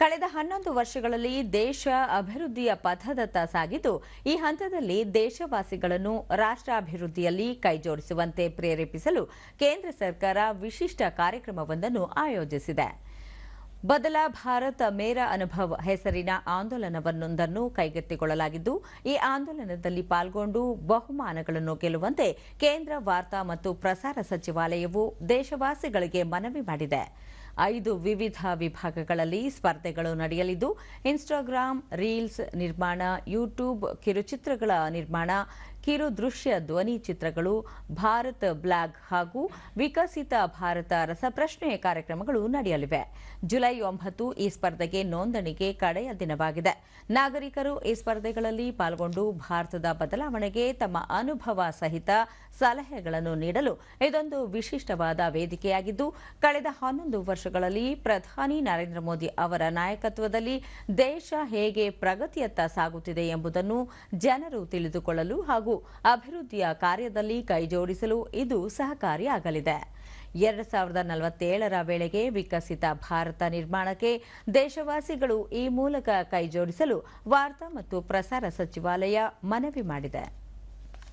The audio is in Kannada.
ಕಳೆದ ಹನ್ನೊಂದು ವರ್ಷಗಳಲ್ಲಿ ದೇಶ ಅಭಿವೃದ್ಧಿಯ ಪಥದತ್ತ ಸಾಗಿದ್ದು, ಈ ಹಂತದಲ್ಲಿ ದೇಶವಾಸಿಗಳನ್ನು ರಾಷ್ಟ್ರಾಭಿವೃದ್ಧಿಯಲ್ಲಿ ಕೈಜೋಡಿಸುವಂತೆ ಪ್ರೇರೇಪಿಸಲು ಕೇಂದ್ರ ಸರ್ಕಾರ ವಿಶಿಷ್ಟ ಕಾರ್ಯಕ್ರಮವೊಂದನ್ನು ಆಯೋಜಿಸಿದೆ. ಬದಲ ಭಾರತ ಮೇರ ಅನುಭವ ಹೆಸರಿನ ಆಂದೋಲನವನ್ನೊಂದನ್ನು ಕೈಗೆತ್ತಿಕೊಳ್ಳಲಾಗಿದ್ದು, ಈ ಆಂದೋಲನದಲ್ಲಿ ಪಾಲ್ಗೊಂಡು ಬಹುಮಾನಗಳನ್ನು ಗೆಲ್ಲುವಂತೆ ಕೇಂದ್ರ ವಾರ್ತಾ ಮತ್ತು ಪ್ರಸಾರ ಸಚಿವಾಲಯವು ದೇಶವಾಸಿಗಳಿಗೆ ಮನವಿ ಮಾಡಿದೆ. ಐದು ವಿವಿಧ ವಿಭಾಗಗಳಲ್ಲಿ ಸ್ಪರ್ಧೆಗಳು ನಡೆಯಲಿದ್ದು ಇನ್ಸ್ಟಾಗ್ರಾಂ ರೀಲ್ಸ್ ನಿರ್ಮಾಣ ಯೂಟ್ಯೂಬ್ ಕಿರುಚಿತ್ರಗಳ ನಿರ್ಮಾಣ ಕಿರು ದೃಶ್ಯ ಧ್ವನಿ ಚಿತ್ರಗಳು, ಭಾರತ್ ಬ್ಲಾಗ್ ಹಾಗೂ ವಿಕಸಿತ ಭಾರತ ರಸಪ್ರಶ್ನೆ ಕಾರ್ಯಕ್ರಮಗಳು ನಡೆಯಲಿವೆ. ಜುಲೈ ಒಂಬತ್ತು ಈ ಸ್ಪರ್ಧೆಗೆ ನೋಂದಣಿಗೆ ಕಡೆಯ ದಿನವಾಗಿದೆ. ನಾಗರಿಕರು ಈ ಸ್ಪರ್ಧೆಗಳಲ್ಲಿ ಪಾಲ್ಗೊಂಡು ಭಾರತದ ಬದಲಾವಣೆಗೆ ತಮ್ಮ ಅನುಭವ ಸಹಿತ ಸಲಹೆಗಳನ್ನು ನೀಡಲು ಇದೊಂದು ವಿಶಿಷ್ಟವಾದ ವೇದಿಕೆಯಾಗಿದ್ದು, ಕಳೆದ ಹನ್ನೊಂದು ವರ್ಷಗಳಲ್ಲಿ ಪ್ರಧಾನಿ ನರೇಂದ್ರ ಮೋದಿ ಅವರ ನಾಯಕತ್ವದಲ್ಲಿ ದೇಶ ಹೇಗೆ ಪ್ರಗತಿಯತ್ತ ಸಾಗುತ್ತಿದೆ ಎಂಬುದನ್ನು ಜನರು ತಿಳಿದುಕೊಳ್ಳಲು ಹಾಗೂ ಅಭಿವೃದ್ಧಿಯ ಕಾರ್ಯದಲ್ಲಿ ಕೈಜೋಡಿಸಲು ಇದು ಸಹಕಾರಿಯಾಗಲಿದೆ. ಎರಡು ಸಾವಿರದ ನಲವತ್ತೇಳರ ವೇಳೆಗೆ ವಿಕಸಿತ ಭಾರತ ನಿರ್ಮಾಣಕ್ಕೆ ದೇಶವಾಸಿಗಳು ಈ ಮೂಲಕ ಕೈಜೋಡಿಸಲು ವಾರ್ತಾ ಮತ್ತು ಪ್ರಸಾರ ಸಚಿವಾಲಯ ಮನವಿ ಮಾಡಿದೆ.